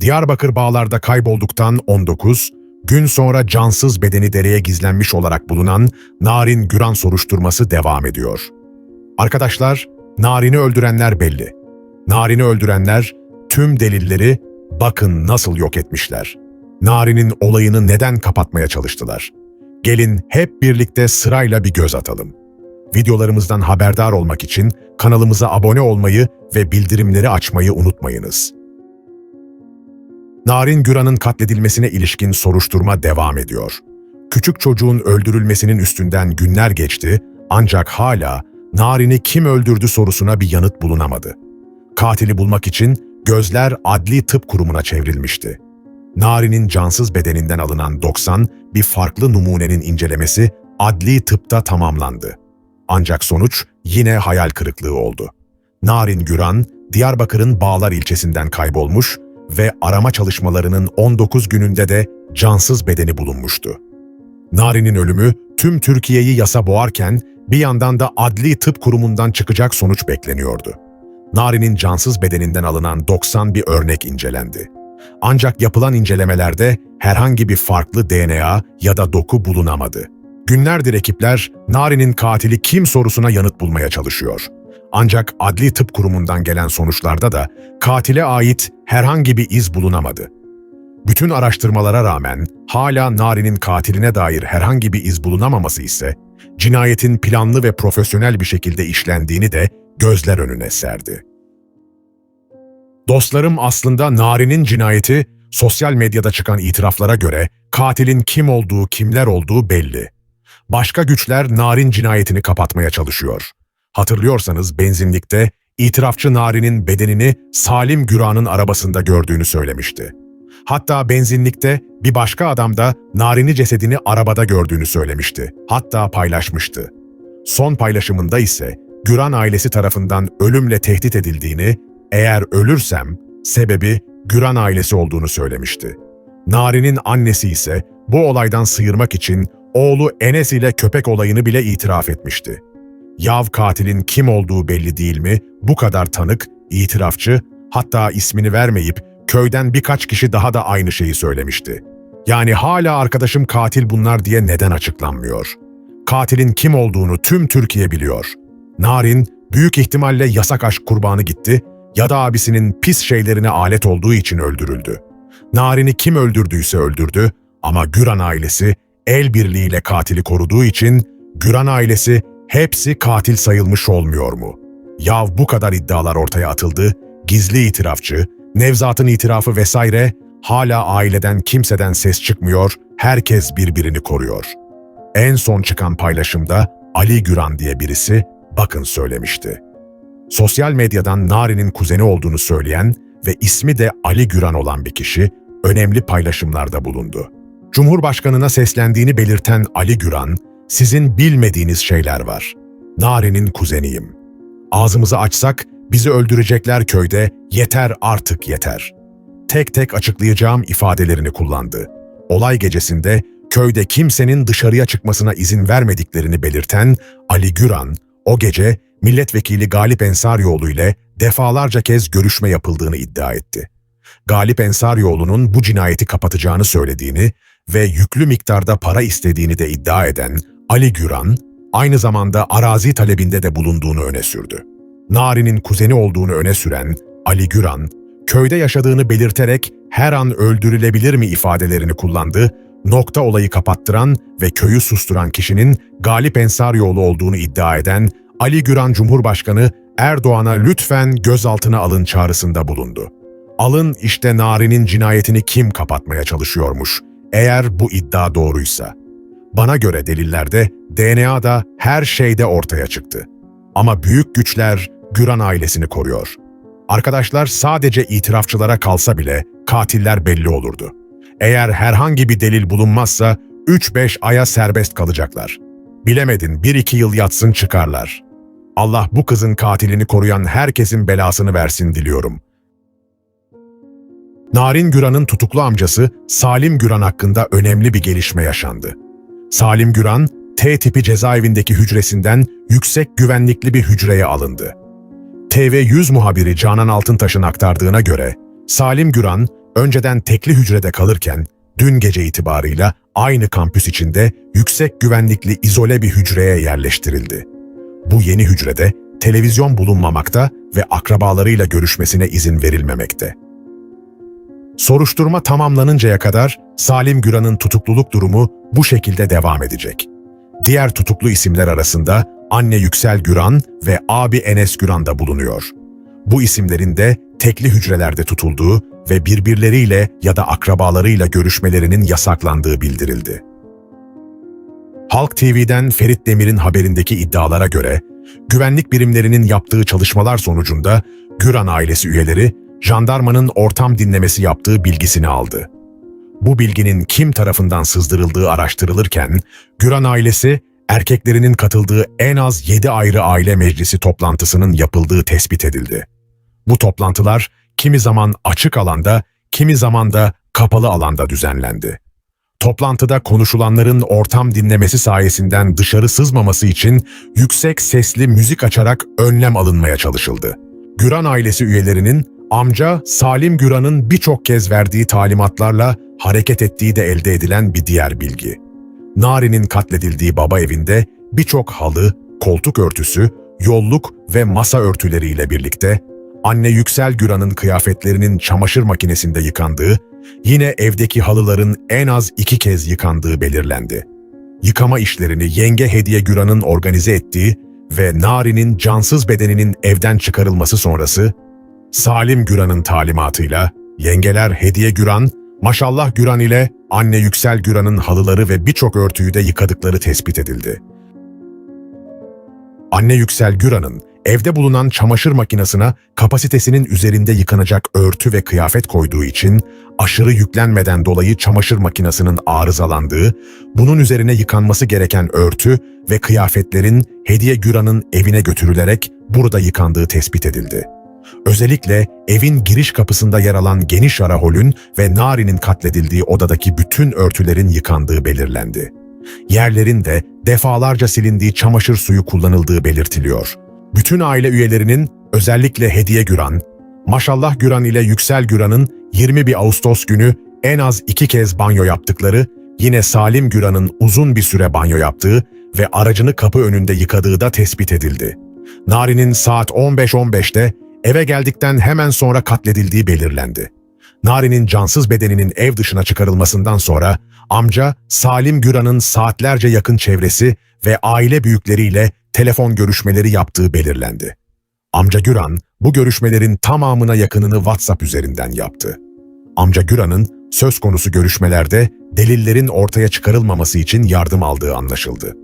Diyarbakır bağlarda kaybolduktan 19, gün sonra cansız bedeni dereye gizlenmiş olarak bulunan Narin Güran soruşturması devam ediyor. Arkadaşlar, Narin'i öldürenler belli. Narin'i öldürenler tüm delilleri bakın nasıl yok etmişler. Narin'in olayını neden kapatmaya çalıştılar? Gelin hep birlikte sırayla bir göz atalım. Videolarımızdan haberdar olmak için kanalımıza abone olmayı ve bildirimleri açmayı unutmayınız. Narin Güran'ın katledilmesine ilişkin soruşturma devam ediyor. Küçük çocuğun öldürülmesinin üstünden günler geçti ancak hala Narin'i kim öldürdü sorusuna bir yanıt bulunamadı. Katili bulmak için gözler adli tıp kurumuna çevrilmişti. Narin'in cansız bedeninden alınan 90 bir farklı numunenin incelemesi adli tıpta tamamlandı. Ancak sonuç yine hayal kırıklığı oldu. Narin Güran, Diyarbakır'ın Bağlar ilçesinden kaybolmuş ve arama çalışmalarının 19 gününde de cansız bedeni bulunmuştu. Narin'in ölümü tüm Türkiye'yi yasa boğarken bir yandan da adli tıp kurumundan çıkacak sonuç bekleniyordu. Narin'in cansız bedeninden alınan 90 bir örnek incelendi. Ancak yapılan incelemelerde herhangi bir farklı DNA ya da doku bulunamadı. Günlerdir ekipler Narin'in katili kim sorusuna yanıt bulmaya çalışıyor. Ancak adli tıp kurumundan gelen sonuçlarda da katile ait herhangi bir iz bulunamadı. Bütün araştırmalara rağmen hala Nari'nin katiline dair herhangi bir iz bulunamaması ise cinayetin planlı ve profesyonel bir şekilde işlendiğini de gözler önüne serdi. Dostlarım aslında Nari'nin cinayeti sosyal medyada çıkan itiraflara göre katilin kim olduğu, kimler olduğu belli. Başka güçler Narin cinayetini kapatmaya çalışıyor. Hatırlıyorsanız benzinlikte itirafçı Nari'nin bedenini Salim Güran'ın arabasında gördüğünü söylemişti. Hatta benzinlikte bir başka adam da Narin'i cesedini arabada gördüğünü söylemişti. Hatta paylaşmıştı. Son paylaşımında ise Güran ailesi tarafından ölümle tehdit edildiğini, eğer ölürsem sebebi Güran ailesi olduğunu söylemişti. Narin'in annesi ise bu olaydan sıyırmak için oğlu Enes ile köpek olayını bile itiraf etmişti. Yav katilin kim olduğu belli değil mi? Bu kadar tanık, itirafçı, hatta ismini vermeyip köyden birkaç kişi daha da aynı şeyi söylemişti. Yani hala arkadaşım katil bunlar diye neden açıklanmıyor? Katilin kim olduğunu tüm Türkiye biliyor. Narin büyük ihtimalle yasak aşk kurbanı gitti ya da abisinin pis şeylerine alet olduğu için öldürüldü. Narin'i kim öldürdüyse öldürdü ama Güran ailesi el birliğiyle katili koruduğu için Güran ailesi hepsi katil sayılmış olmuyor mu? Yav bu kadar iddialar ortaya atıldı, gizli itirafçı, Nevzat'ın itirafı vesaire hala aileden kimseden ses çıkmıyor, herkes birbirini koruyor. En son çıkan paylaşımda Ali Güran diye birisi bakın söylemişti. Sosyal medyadan Nari'nin kuzeni olduğunu söyleyen ve ismi de Ali Güran olan bir kişi önemli paylaşımlarda bulundu. Cumhurbaşkanına seslendiğini belirten Ali Güran, sizin bilmediğiniz şeyler var. Nari'nin kuzeniyim. Ağzımızı açsak bizi öldürecekler köyde, yeter artık yeter. Tek tek açıklayacağım ifadelerini kullandı. Olay gecesinde köyde kimsenin dışarıya çıkmasına izin vermediklerini belirten Ali Güran, o gece milletvekili Galip Ensarioğlu ile defalarca kez görüşme yapıldığını iddia etti. Galip Ensarioğlu'nun bu cinayeti kapatacağını söylediğini ve yüklü miktarda para istediğini de iddia eden Ali Güran, aynı zamanda arazi talebinde de bulunduğunu öne sürdü. Nari'nin kuzeni olduğunu öne süren Ali Güran, köyde yaşadığını belirterek her an öldürülebilir mi ifadelerini kullandı, nokta olayı kapattıran ve köyü susturan kişinin Galip Ensarioğlu olduğunu iddia eden Ali Güran Cumhurbaşkanı Erdoğan'a lütfen gözaltına alın çağrısında bulundu. Alın işte Nari'nin cinayetini kim kapatmaya çalışıyormuş, eğer bu iddia doğruysa. Bana göre delillerde, DNA'da her şeyde ortaya çıktı. Ama büyük güçler Güran ailesini koruyor. Arkadaşlar sadece itirafçılara kalsa bile katiller belli olurdu. Eğer herhangi bir delil bulunmazsa 3-5 aya serbest kalacaklar. Bilemedin 1-2 yıl yatsın çıkarlar. Allah bu kızın katilini koruyan herkesin belasını versin diliyorum. Narin Güran'ın tutuklu amcası Salim Güran hakkında önemli bir gelişme yaşandı. Salim Güran, T tipi cezaevindeki hücresinden yüksek güvenlikli bir hücreye alındı. TV100 muhabiri Canan Altıntaş'ın aktardığına göre, Salim Güran, önceden tekli hücrede kalırken dün gece itibarıyla aynı kampüs içinde yüksek güvenlikli izole bir hücreye yerleştirildi. Bu yeni hücrede televizyon bulunmamakta ve akrabalarıyla görüşmesine izin verilmemekte. Soruşturma tamamlanıncaya kadar Salim Güran'ın tutukluluk durumu bu şekilde devam edecek. Diğer tutuklu isimler arasında anne Yüksel Güran ve abi Enes Güran da bulunuyor. Bu isimlerin de tekli hücrelerde tutulduğu ve birbirleriyle ya da akrabalarıyla görüşmelerinin yasaklandığı bildirildi. Halk TV'den Ferit Demir'in haberindeki iddialara göre, güvenlik birimlerinin yaptığı çalışmalar sonucunda Güran ailesi üyeleri jandarmanın ortam dinlemesi yaptığı bilgisini aldı. Bu bilginin kim tarafından sızdırıldığı araştırılırken, Güran ailesi erkeklerinin katıldığı en az 7 ayrı aile meclisi toplantısının yapıldığı tespit edildi. Bu toplantılar kimi zaman açık alanda, kimi zaman da kapalı alanda düzenlendi. Toplantıda konuşulanların ortam dinlemesi sayesinden dışarı sızmaması için yüksek sesli müzik açarak önlem alınmaya çalışıldı. Güran ailesi üyelerinin amca Salim Güran'ın birçok kez verdiği talimatlarla hareket ettiği de elde edilen bir diğer bilgi. Nari'nin katledildiği baba evinde birçok halı, koltuk örtüsü, yolluk ve masa örtüleriyle birlikte anne Yüksel Güran'ın kıyafetlerinin çamaşır makinesinde yıkandığı, yine evdeki halıların en az iki kez yıkandığı belirlendi. Yıkama işlerini yenge Hediye Güran'ın organize ettiği ve Nari'nin cansız bedeninin evden çıkarılması sonrası, Salim Güran'ın talimatıyla yengeler Hediye Güran, Maşallah Güran ile anne Yüksel Güran'ın halıları ve birçok örtüyü de yıkadıkları tespit edildi. Anne Yüksel Güran'ın evde bulunan çamaşır makinesine kapasitesinin üzerinde yıkanacak örtü ve kıyafet koyduğu için aşırı yüklenmeden dolayı çamaşır makinesinin arızalandığı, bunun üzerine yıkanması gereken örtü ve kıyafetlerin Hediye Güran'ın evine götürülerek burada yıkandığı tespit edildi. Özellikle evin giriş kapısında yer alan geniş ara holün ve Nari'nin katledildiği odadaki bütün örtülerin yıkandığı belirlendi. Yerlerin de defalarca silindiği çamaşır suyu kullanıldığı belirtiliyor. Bütün aile üyelerinin özellikle Hediye Güran, Maşallah Güran ile Yüksel Güran'ın 21 Ağustos günü en az iki kez banyo yaptıkları, yine Salim Güran'ın uzun bir süre banyo yaptığı ve aracını kapı önünde yıkadığı da tespit edildi. Nari'nin saat 15.15'te eve geldikten hemen sonra katledildiği belirlendi. Nari'nin cansız bedeninin ev dışına çıkarılmasından sonra amca Salim Güran'ın saatlerce yakın çevresi ve aile büyükleriyle telefon görüşmeleri yaptığı belirlendi. Amca Güran bu görüşmelerin tamamına yakınını WhatsApp üzerinden yaptı. Amca Güran'ın söz konusu görüşmelerde delillerin ortaya çıkarılmaması için yardım aldığı anlaşıldı.